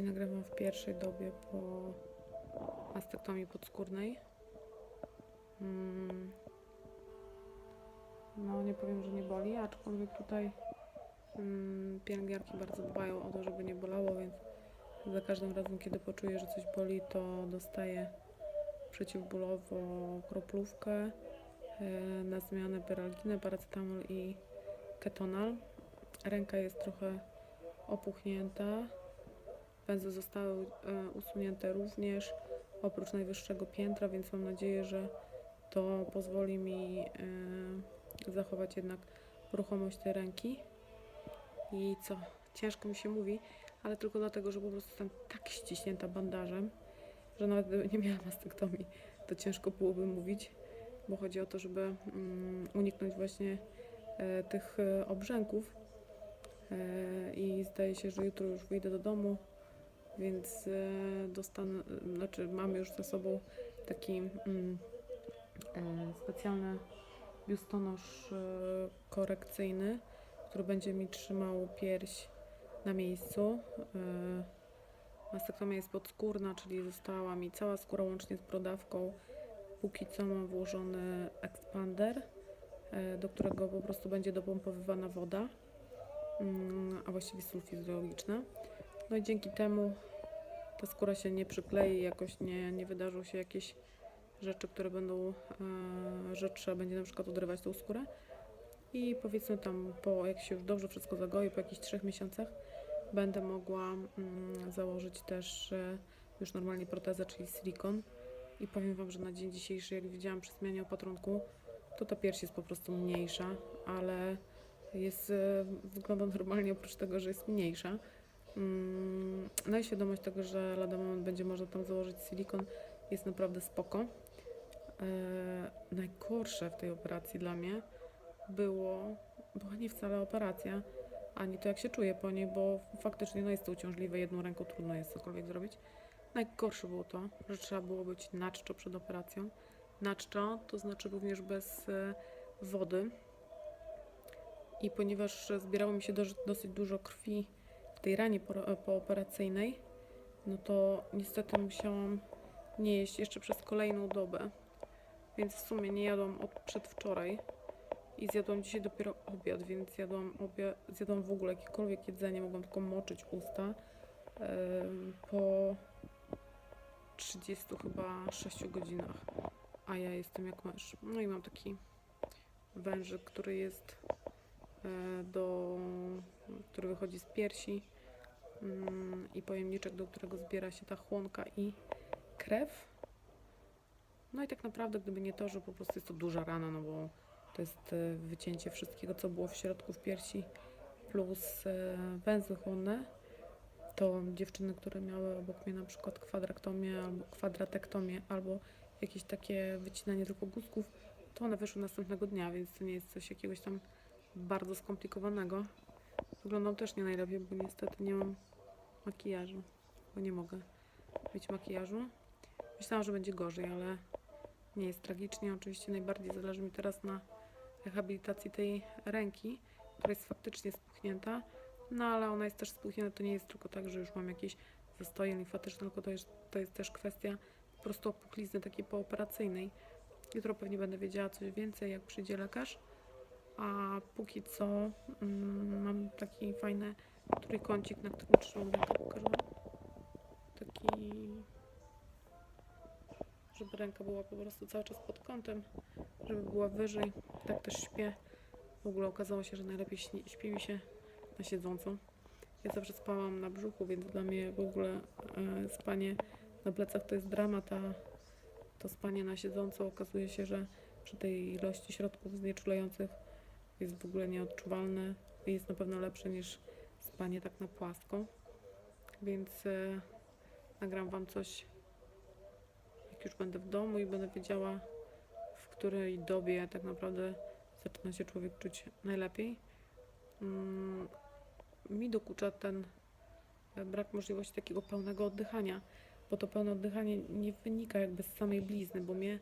Dzisiaj nagrywam w pierwszej dobie po mastektomii podskórnej. Mm. No nie powiem, że nie boli, aczkolwiek tutaj mm, pielęgniarki bardzo dbają o to, żeby nie bolało, więc za każdym razem, kiedy poczuję, że coś boli, to dostaję przeciwbólowo kroplówkę e, na zmianę peralginę, paracetamol i ketonal. Ręka jest trochę opuchnięta. Pędzle zostały e, usunięte również, oprócz najwyższego piętra, więc mam nadzieję, że to pozwoli mi e, zachować jednak ruchomość tej ręki. I co? Ciężko mi się mówi, ale tylko dlatego, że po prostu jestem tak ściśnięta bandażem, że nawet gdyby nie miała mastektomii, to ciężko byłoby mówić, bo chodzi o to, żeby mm, uniknąć właśnie e, tych obrzęków. I zdaje się, że jutro już wyjdę do domu, więc e, dostanę, znaczy mam już ze sobą taki mm, e, specjalny biustonosz e, korekcyjny, który będzie mi trzymał pierś na miejscu. E, Mastektomia jest podskórna, czyli została mi cała skóra łącznie z brodawką. Póki co mam włożony ekspander, e, do którego po prostu będzie dopompowywana woda, mm, a właściwie sól fizjologiczna. No i dzięki temu ta skóra się nie przyklei, jakoś nie, nie wydarzą się jakieś rzeczy, które będą, e, że trzeba będzie na przykład odrywać tą skórę. I powiedzmy tam, po, jak się już dobrze wszystko zagoi, po jakichś trzech miesiącach, będę mogła mm, założyć też e, już normalnie protezę, czyli silikon. I powiem Wam, że na dzień dzisiejszy, jak widziałam przy zmianie opatrunku, to ta pierś jest po prostu mniejsza, ale jest, e, wygląda normalnie oprócz tego, że jest mniejsza. No i świadomość tego, że lada moment będzie można tam założyć silikon jest naprawdę spoko. E, najgorsze w tej operacji dla mnie było, była nie wcale operacja, ani to jak się czuję po niej, bo faktycznie no jest to uciążliwe, jedną ręką trudno jest cokolwiek zrobić. Najgorsze było to, że trzeba było być na czczo przed operacją. Na czczo to znaczy również bez e, wody. I ponieważ zbierało mi się dosyć dużo krwi tej ranie poro- pooperacyjnej, no to niestety musiałam nie jeść jeszcze przez kolejną dobę. Więc w sumie nie jadłam od przedwczoraj i zjadłam dzisiaj dopiero obiad, więc jadłam, obia- zjadłam w ogóle jakiekolwiek jedzenie, mogłam tylko moczyć usta po 30 chyba 6 godzinach, a ja jestem jak mysz. No i mam taki wężyk, który jest e, do, który wychodzi z piersi mm, i pojemniczek, do którego zbiera się ta chłonka i krew. No i tak naprawdę, gdyby nie to, że po prostu jest to duża rana, no bo to jest e, wycięcie wszystkiego, co było w środku w piersi, plus e, węzły chłonne, to dziewczyny, które miały obok mnie na przykład kwadraktomię albo kwadratektomię, albo jakieś takie wycinanie tylko guzków, to one wyszły następnego dnia, więc to nie jest coś jakiegoś tam bardzo skomplikowanego. Wyglądam też nie najlepiej, bo niestety nie mam makijażu, bo nie mogę mieć makijażu. Myślałam, że będzie gorzej, ale nie jest tragicznie. Oczywiście najbardziej zależy mi teraz na rehabilitacji tej ręki, która jest faktycznie spuchnięta, no ale ona jest też spuchnięta, to nie jest tylko tak, że już mam jakieś zastoje limfatyczne, tylko to jest, to jest też kwestia po prostu opuchlizny takiej pooperacyjnej. Jutro pewnie będę wiedziała coś więcej, jak przyjdzie lekarz, a póki co mm, mam taki fajny trójkącik, na którym trzymam rękę, pokażę. Taki żeby ręka była po prostu cały czas pod kątem, żeby była wyżej. Tak też śpię. W ogóle okazało się, że najlepiej śpi mi się na siedząco. Ja zawsze spałam na brzuchu, więc dla mnie w ogóle e, spanie na plecach to jest dramat, a to spanie na siedząco okazuje się, że przy tej ilości środków znieczulających jest w ogóle nieodczuwalne i jest na pewno lepsze niż spanie tak na płasko. Więc e, nagram Wam coś jak już będę w domu i będę wiedziała, w której dobie tak naprawdę zaczyna się człowiek czuć najlepiej. Mm, mi dokucza ten e, brak możliwości takiego pełnego oddychania, bo to pełne oddychanie nie wynika jakby z samej blizny, bo mnie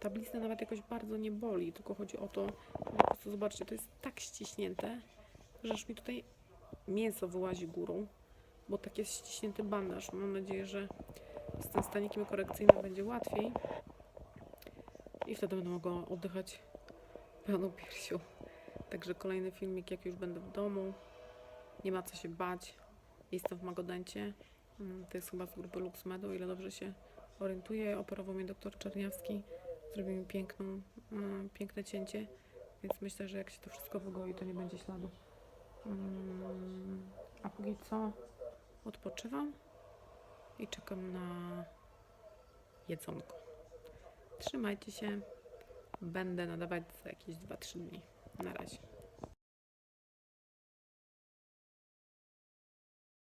ta blizna nawet jakoś bardzo nie boli, tylko chodzi o to, po prostu zobaczcie, to jest tak ściśnięte, że aż mi tutaj mięso wyłazi górą. bo tak jest ściśnięty bandaż. Mam nadzieję, że z tym stanikiem korekcyjnym będzie łatwiej i wtedy będę mogła oddychać pełną piersią. Także kolejny filmik, jak już będę w domu. Nie ma co się bać. Jestem w Magodencie. Mm, To jest chyba z grupy LuxMedu, o ile dobrze się orientuję. Operował mnie doktor Czerniawski. Zrobił mi piękną, mm, piękne cięcie. Więc myślę, że jak się to wszystko wygoi, to nie będzie śladu. Mm, A póki co odpoczywam i czekam na jedzonko. Trzymajcie się. Będę nadawać za jakieś 2-3 dni. Na razie.